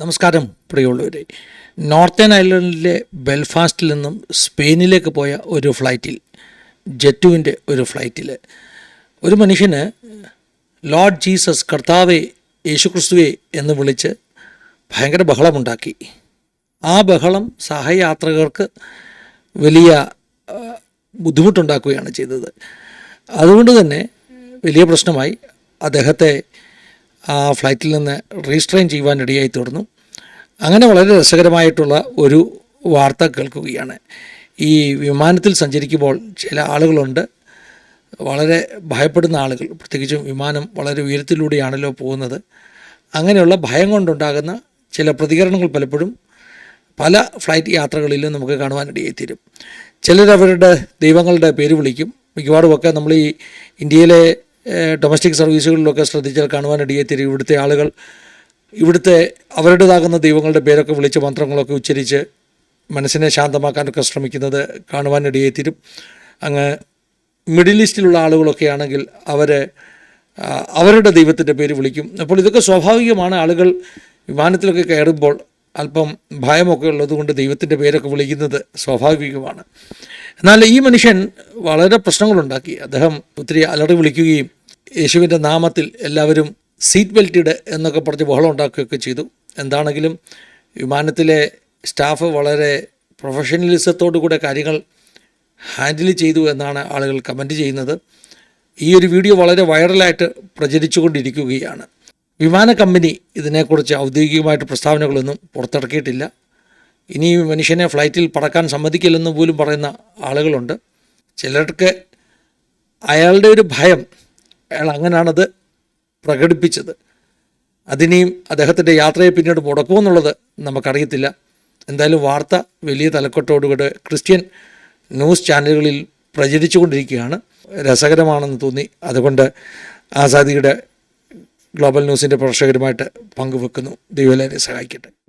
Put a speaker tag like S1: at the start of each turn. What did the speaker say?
S1: നമസ്കാരം പ്രിയമുള്ളവരെ. നോർത്തേൺ ഐലൻഡിലെ ബെൽഫാസ്റ്റിൽ നിന്നും സ്പെയിനിലേക്ക് പോയ ഒരു ഫ്ലൈറ്റിൽ ജെറ്റുവിന്റെ ഒരു ഫ്ലൈറ്റിൽ. ഒരു മനുഷ്യന് ലോർഡ് ജീസസ് കർത്താവെ യേശുക്രിസ്തുവെ എന്ന് വിളിച്ച് ഭയങ്കര ബഹളമുണ്ടാക്കി. ആ ബഹളം സഹയാത്രകർക്ക് വലിയ ബുദ്ധിമുട്ടുണ്ടാക്കുകയാണ് ചെയ്തത്. അതുകൊണ്ട് തന്നെ വലിയ പ്രശ്നമായി അദ്ദേഹത്തെ ആ ഫ്ലൈറ്റിൽ നിന്ന് റീസ്ട്രെയിൻ ചെയ്യുവാൻ റെഡിയായി തീർന്നു. അങ്ങനെ വളരെ രസകരമായിട്ടുള്ള ഒരു വാർത്ത കേൾക്കുകയാണ്. ഈ വിമാനത്തിൽ സഞ്ചരിക്കുമ്പോൾ ചില ആളുകളുണ്ട്. വളരെ ഭയപ്പെടുന്ന ആളുകൾ. പ്രത്യേകിച്ചും വിമാനം വളരെ ഉയരത്തിലൂടെയാണല്ലോ പോകുന്നത്. അങ്ങനെയുള്ള ഭയം കൊണ്ടുണ്ടാകുന്ന ചില പ്രതികരണങ്ങൾ പലപ്പോഴും പല ഫ്ലൈറ്റ് യാത്രകളിലും നമുക്ക് കാണുവാനിടയായി തീരും. ചിലർ അവരുടെ ദൈവങ്ങളുടെ പേര് വിളിക്കും. മിക്കവാറുമൊക്കെ നമ്മൾ ഈ ഇന്ത്യയിലെ ഡൊമസ്റ്റിക് സർവീസുകളിലൊക്കെ ശ്രദ്ധിച്ചാൽ കാണുവാനിടയെ തീരും ഇവിടുത്തെ ആളുകൾ ഇവിടുത്തെ അവരുടേതാകുന്ന ദൈവങ്ങളുടെ പേരൊക്കെ വിളിച്ച് മന്ത്രങ്ങളൊക്കെ ഉച്ചരിച്ച് മനസ്സിനെ ശാന്തമാക്കാനൊക്കെ ശ്രമിക്കുന്നത് കാണുവാനിടയെ തീരും അങ്ങ് മിഡിൽ ഈസ്റ്റിലുള്ള ആളുകളൊക്കെ ആണെങ്കിൽ അവർ അവരുടെ ദൈവത്തിന്റെ പേര് വിളിക്കും. അപ്പോൾ ഇതൊക്കെ സ്വാഭാവികമാണ്. ആളുകൾ വിമാനത്തിലൊക്കെ കയറുമ്പോൾ അല്പം ഭയമൊക്കെ ഉള്ളതുകൊണ്ട് ദൈവത്തിന്റെ പേരൊക്കെ വിളിക്കുന്നത് സ്വാഭാവികമാണ്. എന്നാൽ ഈ മനുഷ്യൻ വളരെ പ്രശ്നങ്ങളുണ്ടാക്കി. അദ്ദേഹം ഒത്തിരി അലറി വിളിക്കുകയും യേശുവിന്റെ നാമത്തിൽ എല്ലാവരും സീറ്റ് ബെൽറ്റ് ഇട് എന്നൊക്കെ പറഞ്ഞ് ബഹളം ഉണ്ടാക്കുകയൊക്കെ ചെയ്തു. എന്താണെങ്കിലും വിമാനത്തിലെ സ്റ്റാഫ് വളരെ പ്രൊഫഷണലിസത്തോടു കൂടെ കാര്യങ്ങൾ ഹാൻഡിൽ ചെയ്തു എന്നാണ് ആളുകൾ കമന്റ് ചെയ്യുന്നത്. ഈ ഒരു വീഡിയോ വളരെ വൈറലായിട്ട് പ്രചരിച്ചുകൊണ്ടിരിക്കുകയാണ്. വിമാന കമ്പനി ഇതിനെക്കുറിച്ച് ഔദ്യോഗികമായിട്ട് പ്രസ്താവനകളൊന്നും പുറത്തിറക്കിയിട്ടില്ല. ഇനി മനുഷ്യനെ ഫ്ലൈറ്റിൽ പറക്കാൻ സമ്മതിക്കില്ലെന്ന് പോലും പറയുന്ന ആളുകളുണ്ട്. ചിലർക്ക് അയാളുടെ ഒരു ഭയം അയാൾ അങ്ങനെയാണത് പ്രകടിപ്പിച്ചത്. അതിനെയും അദ്ദേഹത്തിന്റെ യാത്രയെ പിന്നീട് മുടക്കുമെന്നുള്ളത് നമുക്കറിയത്തില്ല. എന്തായാലും വാർത്ത വലിയ തലക്കെട്ടോടുകൂടെ ക്രിസ്ത്യൻ ന്യൂസ് ചാനലുകളിൽ പ്രചരിച്ചുകൊണ്ടിരിക്കുകയാണ്. രസകരമാണെന്ന് തോന്നി. അതുകൊണ്ട് ആസാദിയുടെ ഗ്ലോബൽ ന്യൂസിന്റെ പ്രവർത്തകരുമായിട്ട് പങ്കുവെക്കുന്നു. ദൈവം എല്ലാവരെയും സഹായിക്കട്ടെ.